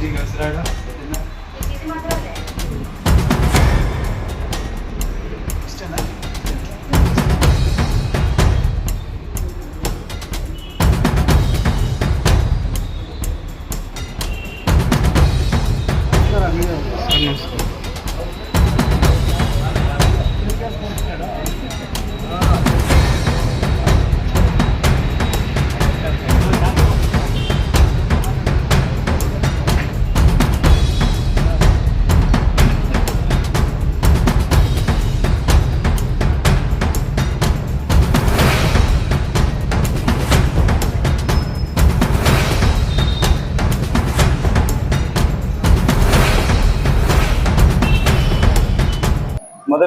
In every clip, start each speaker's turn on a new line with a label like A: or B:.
A: Muchísimas gracias.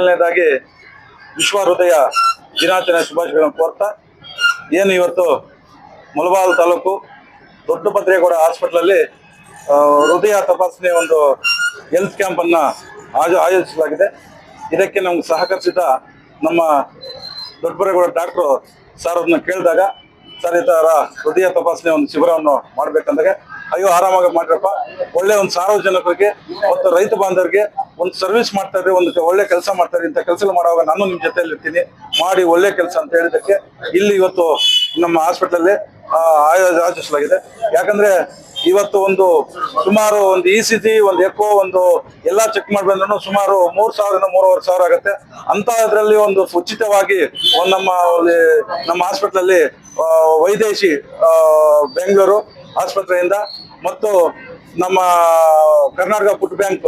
A: ಮೊದಲನೇದಾಗಿ ವಿಶ್ವ ಹೃದಯ ದಿನಾಚರಣೆ ಶುಭಾಶಯಗಳನ್ನು ಕೋರ್ತಾ ಏನು ಇವತ್ತು ಮುಲಬಾಲ್ ತಾಲೂಕು ದೊಡ್ಡಪತ್ರೇಗೌಡ ಹಾಸ್ಪಿಟ್ಲಲ್ಲಿ ಆ, ಹೃದಯ ತಪಾಸಣೆ ಒಂದು ಹೆಲ್ತ್ ಕ್ಯಾಂಪನ್ನು ಆಯೋ ಆಯೋಜಿಸಲಾಗಿದೆ. ಇದಕ್ಕೆ ನಮ್ಗೆ ಸಹಕರಿಸಿದ ನಮ್ಮ ದೊಡ್ಡಬರೇಗೌಡ ಡಾಕ್ಟ್ರು ಸರ್ ಅದನ್ನ ಕೇಳಿದಾಗ ಸರ್ ಈ ಥರ ಹೃದಯ ತಪಾಸಣೆ ಒಂದು ಶಿಬಿರವನ್ನು ಮಾಡಬೇಕಂದಾಗ ಅಯ್ಯೋ ಆರಾಮಾಗಿ ಮಾಡ್ರಪ್ಪ ಒಳ್ಳೆ ಒಂದು ಸಾರ್ವಜನಿಕರಿಗೆ ಮತ್ತು ರೈತ ಬಾಂಧವರಿಗೆ ಒಂದು ಸರ್ವಿಸ್ ಮಾಡ್ತಾ ಇದ್ರೆ, ಒಂದು ಒಳ್ಳೆ ಕೆಲಸ ಮಾಡ್ತಾರೆ ಇಂಥ ಕೆಲಸ ಮಾಡುವಾಗ ನಾನು ನಿಮ್ಮ ಜೊತೆಯಲ್ಲಿ ಇರ್ತೀನಿ ಮಾಡಿ ಒಳ್ಳೆ ಕೆಲಸ ಅಂತ ಹೇಳಿದ್ದಕ್ಕೆ ಇಲ್ಲಿ ಇವತ್ತು ನಮ್ಮ ಹಾಸ್ಪಿಟಲಲ್ಲಿ ಆಯೋಜಿಸಲಾಗಿದೆ. ಯಾಕಂದ್ರೆ ಇವತ್ತು ಒಂದು ಸುಮಾರು ಒಂದು ಇ ಸಿ ಜಿ ಒಂದು ಎಕೋ ಒಂದು ಎಲ್ಲ ಚೆಕ್ ಮಾಡ್ಬಂದ್ರೂ ಸುಮಾರು ಮೂರ್ ಸಾವಿರದಿಂದ ಮೂರುವರೆ ಸಾವಿರ ಆಗುತ್ತೆ. ಅಂತ ಇದರಲ್ಲಿ ಒಂದು ಉಚಿತವಾಗಿ ಒಂದು ನಮ್ಮ ನಮ್ಮ ಹಾಸ್ಪಿಟ್ಲಲ್ಲಿ ವೈದೇಶಿ ಬೆಂಗಳೂರು ಆಸ್ಪತ್ರೆಯಿಂದ ಮತ್ತು ನಮ್ಮ ಕರ್ನಾಟಕ ಫುಡ್ ಬ್ಯಾಂಕ್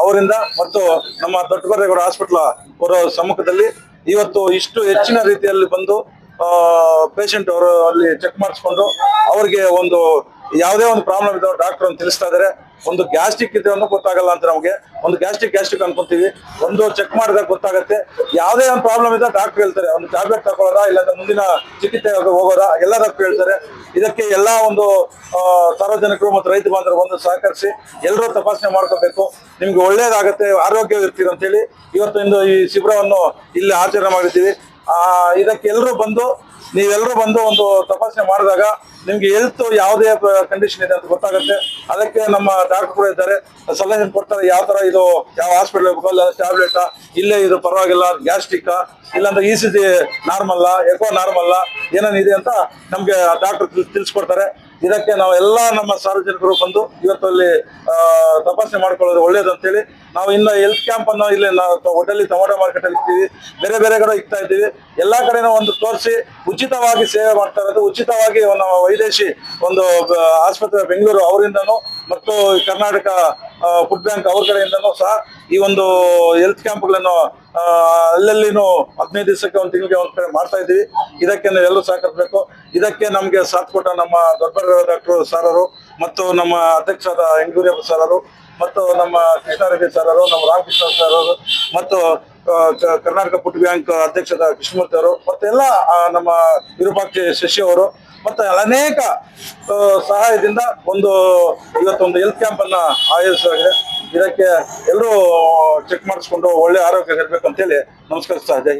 A: ಅವರಿಂದ ಮತ್ತು ನಮ್ಮ ದೊಡ್ಡಬರೇಗೌಡ ಹಾಸ್ಪಿಟ್ಲ ಅವರ ಸಮ್ಮುಖದಲ್ಲಿ ಇವತ್ತು ಇಷ್ಟು ಹೆಚ್ಚಿನ ರೀತಿಯಲ್ಲಿ ಬಂದು ಪೇಷಂಟ್ ಅವರು ಅಲ್ಲಿ ಚೆಕ್ ಮಾಡಿಸ್ಕೊಂಡು ಅವ್ರಿಗೆ ಒಂದು ಯಾವುದೇ ಒಂದು ಪ್ರಾಬ್ಲಮ್ ಇದ್ದಾವೆ ಡಾಕ್ಟರ್ ಅಂತ ತಿಳಿಸ್ತಾ ಇದ್ದಾರೆ ಒಂದು ಗ್ಯಾಸ್ಟ್ರಿಕ್ ಇದೆ ಅನ್ನೋ ಗೊತ್ತಾಗಲ್ಲ ಅಂತ ನಮಗೆ. ಒಂದು ಗ್ಯಾಸ್ಟ್ರಿಕ್ ಗ್ಯಾಸ್ಟ್ರಿಕ್ ಅನ್ಕೊಂತೀವಿ. ಒಂದು ಚೆಕ್ ಮಾಡಿದಾಗ ಗೊತ್ತಾಗುತ್ತೆ. ಯಾವುದೇ ಒಂದು ಪ್ರಾಬ್ಲಮ್ ಇದ್ದ ಡಾಕ್ಟರ್ ಹೇಳ್ತಾರೆ, ಒಂದು ಟ್ಯಾಬ್ಲೆಟ್ ತಗೊಳ್ಳೋದಾ ಇಲ್ಲಾಂದ್ರೆ ಮುಂದಿನ ಚಿಕಿತ್ಸೆ ಹೋಗೋದಾ? ಎಲ್ಲ ಹೇಳ್ತಾರೆ. ಇದಕ್ಕೆ ಎಲ್ಲ ಒಂದು ಸಾರ್ವಜನಿಕರು ಮತ್ತು ರೈತ ಬಾಂಧವರು ಬಂದು ಸಹಕರಿಸಿ ಎಲ್ಲರೂ ತಪಾಸಣೆ ಮಾಡ್ಕೋಬೇಕು. ನಿಮ್ಗೆ ಒಳ್ಳೇದಾಗುತ್ತೆ ಆರೋಗ್ಯ ಇವತ್ತು ಅಂತೇಳಿ ಈ ಶಿಬಿರವನ್ನು ಇಲ್ಲಿ ಆಚರಣೆ ಮಾಡಿದ್ದೀವಿ. ಇದಕ್ಕೆ ಎಲ್ಲರೂ ಬಂದು ನೀವೆಲ್ಲರೂ ಬಂದು ಒಂದು ತಪಾಸಣೆ ಮಾಡಿದಾಗ ನಿಮ್ಗೆ ಹೆಲ್ತ್ ಯಾವುದೇ ಕಂಡೀಷನ್ ಇದೆ ಅಂತ ಗೊತ್ತಾಗುತ್ತೆ. ಅದಕ್ಕೆ ನಮ್ಮ ಡಾಕ್ಟರ್ ಇದ್ದಾರೆ. ಸಲಹೆ ಕೊಡ್ತಾರೆ ಯಾವ ತರ ಇದು, ಯಾವ ಹಾಸ್ಪಿಟಲ್ ಹೋಗ್ಬೇಕು ಅಲ್ಲ ಟ್ಯಾಬ್ಲೆಟ್ ಇಲ್ಲೇ ಇದು ಪರವಾಗಿಲ್ಲ ಗ್ಯಾಸ್ಟ್ರಿಕ್ ಇಲ್ಲಾಂದ್ರೆ ಇ ಸಿ ಜಿ ನಾರ್ಮಲ್ಲ ಎಕೋ ನಾರ್ಮಲ್ಲ ಏನೇನಿದೆ ಅಂತ ನಮಗೆ ಡಾಕ್ಟರ್ ತಿಳಿಸ್ಕೊಡ್ತಾರೆ. ಇದಕ್ಕೆ ನಾವು ಎಲ್ಲ ನಮ್ಮ ಸಾರ್ವಜನಿಕರು ಬಂದು ಇವತ್ತು ಅಲ್ಲಿ ತಪಾಸಣೆ ಮಾಡ್ಕೊಳ್ಳೋದು ಒಳ್ಳೇದು ಅಂತೇಳಿ ನಾವು ಇನ್ನು ಹೆಲ್ತ್ ಕ್ಯಾಂಪ್ ಅನ್ನು ಇಲ್ಲಿ ನಾವು ಹೋಟೆಲ್ ಟೊಮೊಟೊ ಮಾರ್ಕೆಟ್ ಅಲ್ಲಿ ಇರ್ತೀವಿ ಬೇರೆ ಬೇರೆ ಕಡೆ ಇಕ್ತಾ ಇದ್ದೀವಿ. ಎಲ್ಲಾ ಕಡೆನೂ ಒಂದು ತೋರಿಸಿ ಉಚಿತವಾಗಿ ಸೇವೆ ಮಾಡ್ತಾ ಇರೋದು. ಉಚಿತವಾಗಿ ನಮ್ಮ ವೈದೇಶಿ ಒಂದು ಆಸ್ಪತ್ರೆ ಬೆಂಗಳೂರು ಅವರಿಂದನೂ ಮತ್ತು ಕರ್ನಾಟಕ ಫುಡ್ ಬ್ಯಾಂಕ್ ಅವ್ರ ಕಡೆಯಿಂದನೂ ಸಹ ಈ ಒಂದು ಹೆಲ್ತ್ ಕ್ಯಾಂಪ್ಗಳನ್ನು ಅಲ್ಲಲ್ಲಿನೂ ಹದಿನೈದು ದಿವಸಕ್ಕೆ ಒಂದು ತಿಂಗಳಿಗೆ ಒಂದು ಕಡೆ ಮಾಡ್ತಾ ಇದ್ದೀವಿ. ಇದಕ್ಕೆ ಎಲ್ಲರೂ ಸಹಕರಿಸಬೇಕು. ಇದಕ್ಕೆ ನಮಗೆ ಸಾಥ್ ಕೊಟ್ಟ ನಮ್ಮ ದೊಡ್ಡ ಡಾಕ್ಟರ್ ಸಾರರು ಮತ್ತು ನಮ್ಮ ಅಧ್ಯಕ್ಷರಾದ ಹೆಂಗೂರಿಯಪ್ಪ ಸಾರರು ಮತ್ತು ನಮ್ಮ ಕೃಷ್ಣಾರೆಡ್ಡಿ ಸಾರರು, ನಮ್ಮ ರಾಮಕೃಷ್ಣ ಸಾರರು ಮತ್ತು ಕರ್ನಾಟಕ ಫುಡ್ ಬ್ಯಾಂಕ್ ಅಧ್ಯಕ್ಷರ ಕೃಷ್ಣಮೂರ್ತಿ ಅವರು ಮತ್ತೆಲ್ಲ ನಮ್ಮ ವಿರೂಪಾಕ್ಷಿ ಶಶಿ ಅವರು ಮತ್ತೆ ಅನೇಕ ಸಹಾಯದಿಂದ ಒಂದು ಇವತ್ತೊಂದು ಹೆಲ್ತ್ ಕ್ಯಾಂಪ್ ಅನ್ನ ಆಯೋಜಿಸಲಾಗಿದೆ ಇದಕ್ಕೆ ಎಲ್ಲರೂ ಚೆಕ್ ಮಾಡಿಸ್ಕೊಂಡು ಒಳ್ಳೆ ಆರೋಗ್ಯ ಇರಬೇಕು ಅಂತೇಳಿ ನಮಸ್ಕರಿಸ್ತಾ ಇದ್ದೆ.